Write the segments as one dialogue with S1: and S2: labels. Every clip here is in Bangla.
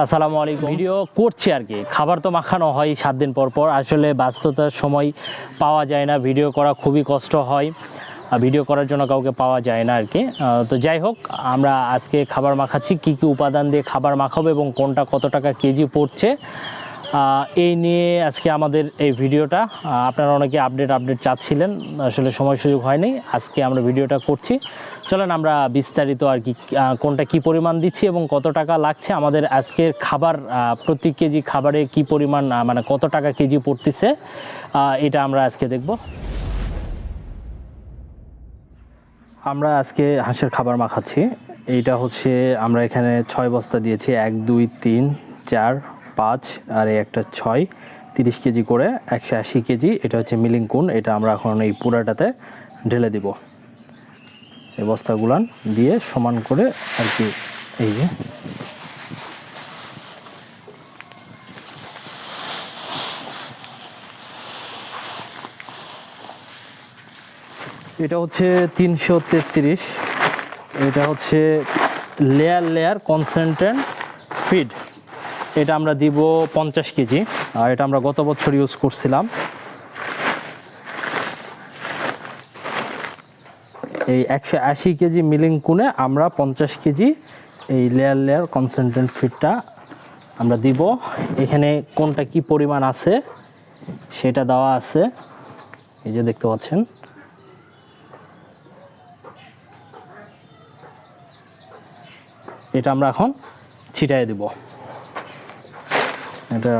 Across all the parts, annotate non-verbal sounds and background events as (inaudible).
S1: আসসালামু আলাইকুম। ভিডিও করছি আর কি। খাবার তো মাখানো হয় সাত দিন পর পর, আসলে ব্যস্ততার সময় পাওয়া যায় না। ভিডিও করা খুবই কষ্ট হয় ভিডিও করার জন্য কাউকে পাওয়া যায় না আর কি। তো যাই হোক, আমরা আজকে খাবার মাখাচ্ছি, কি কি উপাদান দিয়ে খাবার মাখাবো এবং কোনটা কত টাকা কেজি পড়ছে। এই নিয়ে আজকে আমাদের এই ভিডিওটা আপনারা অনেকে আপডেট আপডেট চাচ্ছিলেন, আসলে সময় সুযোগ হয়নি, আজকে আমরা ভিডিওটা করছি। চলেন আমরা বিস্তারিত আর কি কোনটা কি পরিমাণ দিচ্ছি এবং কত টাকা লাগছে, আমাদের আজকের খাবার প্রতি কেজি খাবারে কি পরিমাণ মানে কত টাকা কেজি পড়তেছে এটা আমরা আজকে দেখব। আমরা আজকে হাঁসের খাবার মাখাচ্ছি, এইটা হচ্ছে আমরা এখানে ছয় বস্তা দিয়েছি, এক, দুই, তিন, চার পাঁচ আর এই একটা ছয়, তিরিশ কেজি করে একশো আশি কেজি, এটা হচ্ছে মিলিং কুন এটা আমরা এখন এই পুরাটাতে ঢেলে দিব। এই বস্তাগুলান দিয়ে সমান করে আর কি এই যে এটা হচ্ছে তিনশো তেত্রিশ, এটা হচ্ছে লেয়ার লেয়ার কনসেন্ট্রেন্ট ফিড এটা আমরা দিব পঞ্চাশ কেজি। আর এটা আমরা গত বছর ইউজ করছিলাম। এই একশো আশি কেজি মিলিং কুনে আমরা পঞ্চাশ কেজি এই লেয়ার লেয়ার কনসেন্ট্রেন্ট ফিডটা আমরা দিব। এখানে কোনটা কি পরিমাণ আছে সেটা দেওয়া আছে। এই যে দেখতে পাচ্ছেন। এটা আমরা এখন ছিটাই দিব। এটা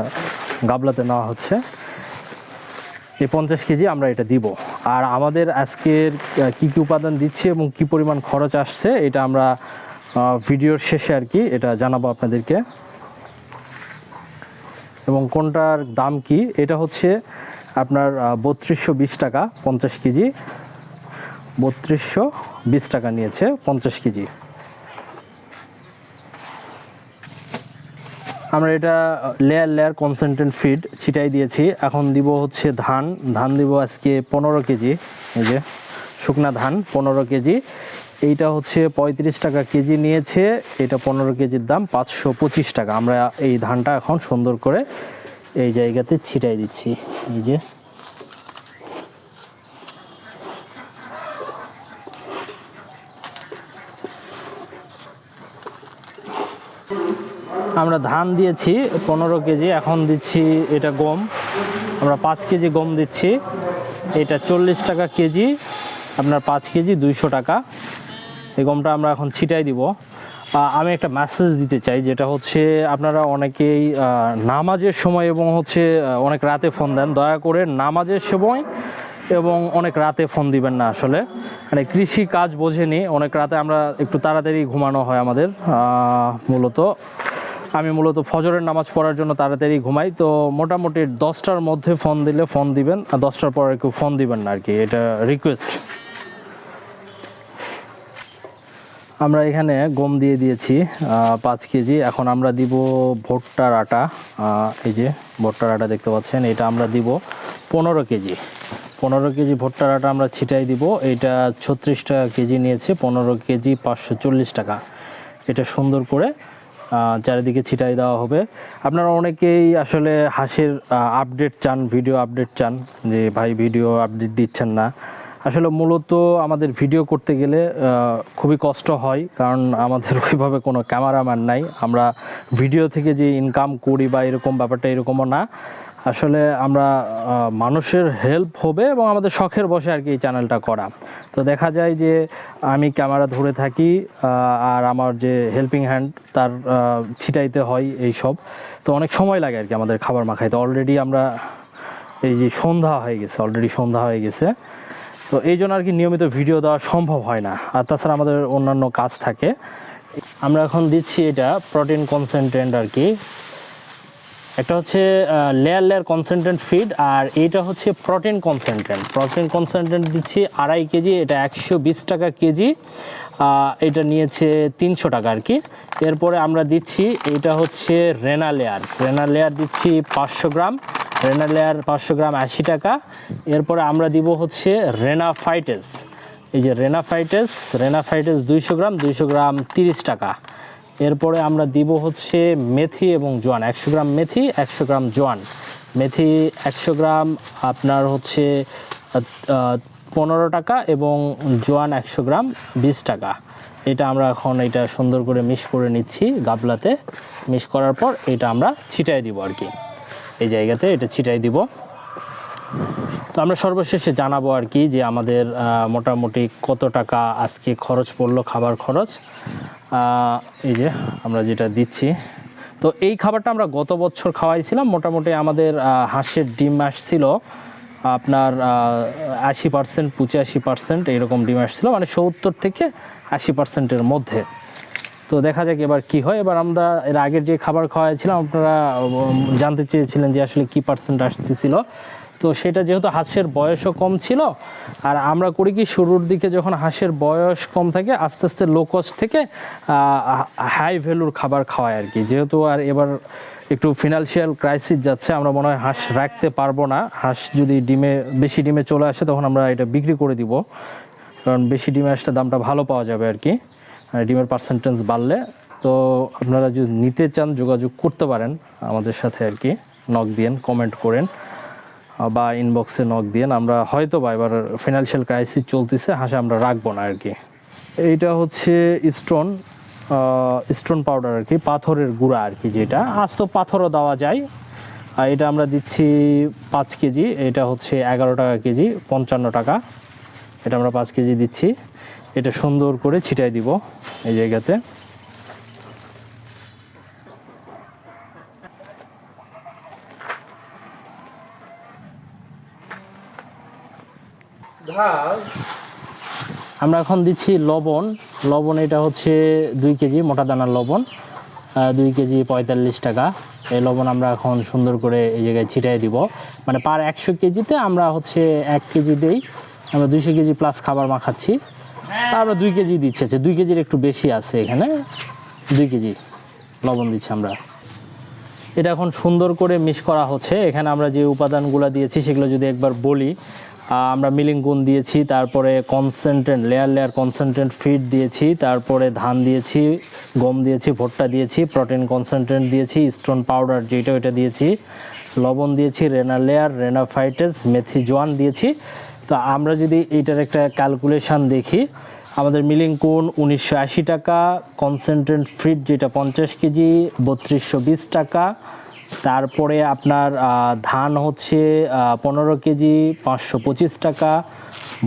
S1: গাবলাতে নেওয়া হচ্ছে। এই পঞ্চাশ কেজি আমরা এটা দিব। আর আমাদের আজকের কি কি উপাদান দিচ্ছি এবং কি পরিমাণ খরচ আসছে, এটা আমরা ভিডিওর শেষে আর কি এটা জানাব আপনাদেরকে। এবং কোনটার দাম কি, এটা হচ্ছে আপনার বত্রিশশো বিশ টাকা, পঞ্চাশ কেজি। বত্রিশশো বিশ টাকা নিয়েছে পঞ্চাশ কেজি। আমরা এটা লেয়ার লেয়ার কনসেন্ট্রেট ফিড ছিটাই দিয়েছি। এখন দিব হচ্ছে ধান। ধান দিব আজকে পনেরো কেজি। এই যে শুকনা ধান, পনেরো কেজি। এইটা হচ্ছে পঁয়ত্রিশ টাকা কেজি নিয়েছে। এটা পনেরো কেজির দাম, পাঁচশো পঁচিশ টাকা। আমরা এই ধানটা এখন সুন্দর করে এই জায়গাতে ছিটাই দিচ্ছি। এই যে আমরা ধান দিয়েছি, পনেরো কেজি, এখন দিচ্ছি এটা গম। আমরা পাঁচ কেজি গম দিচ্ছি, এটা চল্লিশ টাকা কেজি, আপনার পাঁচ কেজি দুইশো টাকা। এই গমটা আমরা এখন ছিটাই দিব। আমি একটা মেসেজ দিতে চাই, যেটা হচ্ছে আপনারা অনেকেই নামাজের সময় এবং হচ্ছে অনেক রাতে ফোন দেন। দয়া করে নামাজের সময় এবং অনেক রাতে ফোন দিবেন না আসলে। মানে কৃষি কাজ বোঝেনি, অনেক রাতে আমরা একটু তাড়াতাড়ি ঘুমানো হয় আমাদের মূলত। আমি মূলত ফজরের নামাজ পড়ার জন্য তাড়াতাড়ি ঘুমাই। তো মোটামুটি দশটার মধ্যে ফোন দিলে ফোন দিবেন, আর দশটার পরে কেউ ফোন দিবেন না আর কি, এটা রিকোয়েস্ট আমরা এখানে গম দিয়ে দিয়েছি পাঁচ কেজি। এখন আমরা দিব ভুট্টার আটা এই যে ভুট্টার আটা দেখতে পাচ্ছেন, এটা আমরা দিব পনেরো কেজি। পনেরো কেজি ভুট্টার আটা আমরা ছিটাই দিব, এটা ছত্রিশ টাকা কেজি নিয়েছে, পনেরো কেজি পাঁচশো চল্লিশ টাকা। এটা সুন্দর করে চারিদিকে ছিটাই দেওয়া হবে। আপনারা অনেকেই আসলে হাঁসের আপডেট চান ভিডিও আপডেট চান, যে ভাই ভিডিও আপডেট দিচ্ছেন না। আসলে মূলত আমাদের ভিডিও করতে গেলে খুবই কষ্ট হয়, কারণ আমাদের (laughs) ওইভাবে কোনো ক্যামেরাম্যান নাই। আমরা ভিডিও থেকে যে ইনকাম করি বা এরকম ব্যাপারটা এরকমও না। আসলে আমরা মানুষের হেল্প হবে এবং আমাদের শখের বসে আর কি এই চ্যানেলটা করা। তো দেখা যায় যে আমি ক্যামেরা ধরে থাকি আর আমার যে হেল্পিং হ্যান্ড তার ছিটাইতে হয় এই সব তো অনেক সময় লাগে আর কি আমাদের খাবার মাখাইতে। অলরেডি আমরা এই যে সন্ধ্যা হয়ে গেছে অলরেডি সন্ধ্যা হয়ে গেছে। তো এই জন্য আর কি নিয়মিত ভিডিও দেওয়া সম্ভব হয় না। আর তাছাড়া আমাদের অন্যান্য কাজ থাকে। আমরা এখন দিচ্ছি এটা প্রোটিন কনসেন্ট্রেন্ট আর কি। একটা হচ্ছে লেয়ার লেয়ার কনসেন্ট্রেন্ট ফিড আর এইটা হচ্ছে প্রোটিন কনসেন্ট্রেন্ট প্রোটিন কনসেন্ট্রেন্ট দিচ্ছি আড়াই কেজি, এটা একশো বিশ টাকা কেজি। এটা নিয়েছে তিনশো টাকা আর কি। এরপরে আমরা দিচ্ছি, এটা হচ্ছে রেনা লেয়ার রেনা লেয়ার দিচ্ছি পাঁচশো গ্রাম। রেনা লেয়ার পাঁচশো গ্রাম আশি টাকা। এরপরে আমরা দিব হচ্ছে রেনা ফাইটেস এই যে রেনা ফাইটেস রেনা ফাইটেস দুইশো গ্রাম দুইশো গ্রাম তিরিশ টাকা। এরপরে আমরা দিব হচ্ছে মেথি এবং জোয়ান, একশো গ্রাম মেথি, একশো গ্রাম জোয়ান। মেথি একশো গ্রাম, আপনার হচ্ছে পনেরো টাকা এবং জোয়ান একশো গ্রাম, বিশ টাকা। এটা আমরা এখন এটা সুন্দর করে মিক্স করে নিচ্ছি গাবলাতে। মিক্স করার পর এটা আমরা ছিটাই দিব আর কি। এই জায়গাতে এটা ছিটাই দিব। তো আমরা সর্বশেষে জানাব আর কি যে আমাদের মোটামুটি কত টাকা আজকে খরচ পড়ল খাবার খরচ। এই যে আমরা যেটা দিচ্ছি। তো এই খাবারটা আমরা গত বছর খাওয়াইছিলাম। মোটামুটি আমাদের হাঁসের ডিম আসছিল আপনার আশি পার্সেন্ট পঁচাশি পার্সেন্ট এইরকম ডিম আসছিল মানে সত্তর থেকে আশি পার্সেন্টের মধ্যে। তো দেখা যাক এবার কি হয়। এবার আমরা এর আগের যে খাবার খাওয়াইছিলাম, আপনারা জানতে চেয়েছিলেন যে আসলে কি পার্সেন্ট আসতেছিল। তো সেটা যেহেতু হাঁসের বয়সও কম ছিল, আর আমরা করি কি শুরুর দিকে যখন হাঁসের বয়স কম থাকে, আস্তে আস্তে লো কস্ট থেকে হাই ভ্যালুর খাবার খাওয়ায় আর কি। যেহেতু আর এবার একটু ফিনান্সিয়াল ক্রাইসিস যাচ্ছে, আমরা মনে হয় হাঁস রাখতে পারব না। হাঁস যদি ডিমে, বেশি ডিমে চলে আসে, তখন আমরা এটা বিক্রি করে দিব। কারণ বেশি ডিমে আসলে দামটা ভালো পাওয়া যাবে আর কি। ডিমের পার্সেন্টেজ বাড়লে। তো আপনারা যদি নিতে চান, যোগাযোগ করতে পারেন আমাদের সাথে আর কি। নক দিয়েন কমেন্ট করেন। বা ইনবক্সে নক দিয়েন আমরা হয়তো বা এবার ফিনান্সিয়াল ক্রাইসিস চলতেছে, হাসে আমরা রাখব না আর কি। এইটা হচ্ছে স্টোন স্টোন পাউডার আর কি, পাথরের গুঁড়া আর কি যেটা। আস্ত পাথরও দেওয়া যায়। আর এটা আমরা দিচ্ছি পাঁচ কেজি, এটা হচ্ছে এগারো টাকা কেজি, পঞ্চান্ন টাকা। এটা আমরা পাঁচ কেজি দিচ্ছি। এটা সুন্দর করে ছিটাই দিব এই জায়গাতে। আমরা এখন দিচ্ছি লবণ। লবণ এটা হচ্ছে দুই কেজি, মোটা দানার লবণ। দুই কেজি পঁয়তাল্লিশ টাকা। এই লবণ আমরা এখন সুন্দর করে এই জায়গায় ছিটাই দিব। মানে পার একশো কেজিতে আমরা হচ্ছে এক কেজি দেই। আমরা দুইশো কেজি প্লাস খাবার মাখাচ্ছি। তা আমরা দুই কেজি দিচ্ছি। আচ্ছা দুই কেজির একটু বেশি আছে এখানে। দুই কেজি লবণ দিচ্ছি আমরা। এটা এখন সুন্দর করে মিক্স করা হচ্ছে। এখানে আমরা যে উপাদানগুলো দিয়েছি, সেগুলো যদি একবার বলি আমরা মিলিং গুণ দিয়েছি, তারপরে concentrate layer layer concentrate feed দিয়েছি, তারপরে ধান দিয়েছি, গম দিয়েছি, ভুট্টা দিয়েছি প্রোটিন কনসেন্ট্রেন্ট দিয়েছি স্টোন পাউডার যেটা ওইটা দিয়েছি, লবণ দিয়েছি রেনা লেয়ার রেনাফাইটেস মেথি জোয়ান দিয়েছি। তো আমরা যদি এইটার একটা ক্যালকুলেশন দেখি, আমাদের মিলিং কোন উনিশশো আশি টাকা কনসেন্ট্রেট ফিড যেটা পঞ্চাশ কেজি, বত্রিশশো টাকা তারপরে আপনার ধান হচ্ছে পনেরো কেজি পাঁচশো পঁচিশ টাকা,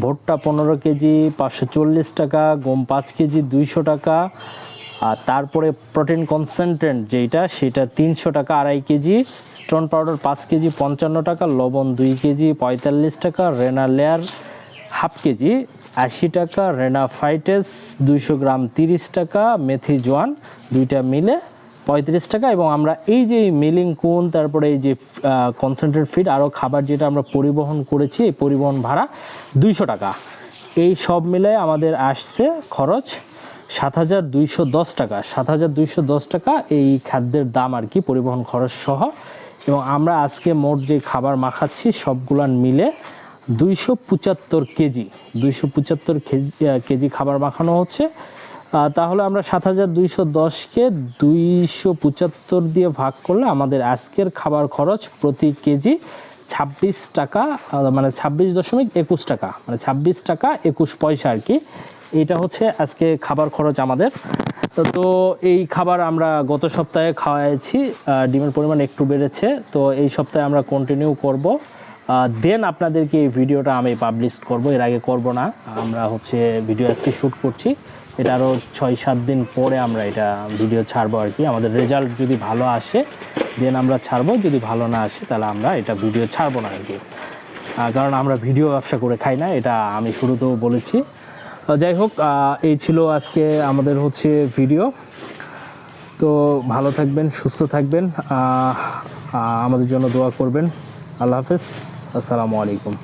S1: ভুট্টা পনেরো কেজি পাঁচশো চল্লিশ টাকা, গম পাঁচ কেজি দুইশো টাকা, আর তারপরে প্রোটিন কনসেন্ট্রেন্ট যেটা সেটা তিনশো টাকা আড়াই কেজি, স্টোন পাউডার পাঁচ কেজি পঞ্চান্ন টাকা, লবণ দুই কেজি পঁয়তাল্লিশ টাকা, রেনা লেয়ার হাফ কেজি আশি টাকা, রেনা ফাইটেস দুইশো গ্রাম তিরিশ টাকা মেথি জোয়ান দুইটা মিলে পঁয়ত্রিশ টাকা এবং আমরা এই যে মিলিং কোন, তারপরে এই যে কনসেন্ট্রেট ফিড আরও খাবার যেটা আমরা পরিবহন করেছি, এই পরিবহন ভাড়া দুইশো টাকা। এই সব মিলে আমাদের আসছে খরচ সাত হাজার দুইশো দশ টাকা। সাত হাজার দুইশো দশ টাকা এই খাদ্যের দাম আর কি, পরিবহন খরচ সহ। এবং আমরা আজকে মোট যে খাবার মাখাচ্ছি সবগুলান মিলে দুইশো পঁচাত্তর কেজি, দুইশো পঁচাত্তর কেজি খাবার মাখানো হচ্ছে। তাহলে আমরা সাত হাজার দুইশো দশকে দুইশো পঁচাত্তর দিয়ে ভাগ করলে আমাদের আজকের খাবার খরচ প্রতি কেজি ছাব্বিশ টাকা মানে ছাব্বিশ দশমিক একুশ টাকা মানে ছাব্বিশ টাকা একুশ পয়সা আর কি। এটা হচ্ছে আজকে খাবার খরচ আমাদের। তো- এই খাবার আমরা গত সপ্তাহে খাওয়াইছি ডিমের পরিমাণ একটু বেড়েছে। তো এই সপ্তাহে আমরা কন্টিনিউ করব। দেন আপনাদেরকে এই ভিডিওটা আমি পাবলিশ করব। এর আগে করব না। আমরা হচ্ছে ভিডিও আজকে শ্যুট করছি। এটা আরও ছয়, সাত দিন পরে আমরা এটা ভিডিও ছাড়বো আর কি। আমাদের রেজাল্ট যদি ভালো আসে দেন আমরা ছাড়বো। যদি ভালো না আসে, তাহলে আমরা এটা ভিডিও ছাড়বো না আর কি। কারণ আমরা ভিডিও ব্যবসা করে খাই না, এটা আমি শুরুতেও বলেছি। যাই হোক এই ছিল আজকে আমাদের হচ্ছে ভিডিও তো ভালো থাকবেন, সুস্থ থাকবেন। আমাদের জন্য দোয়া করবেন। আল্লাহ হাফেজ। আসসালামু আলাইকুম।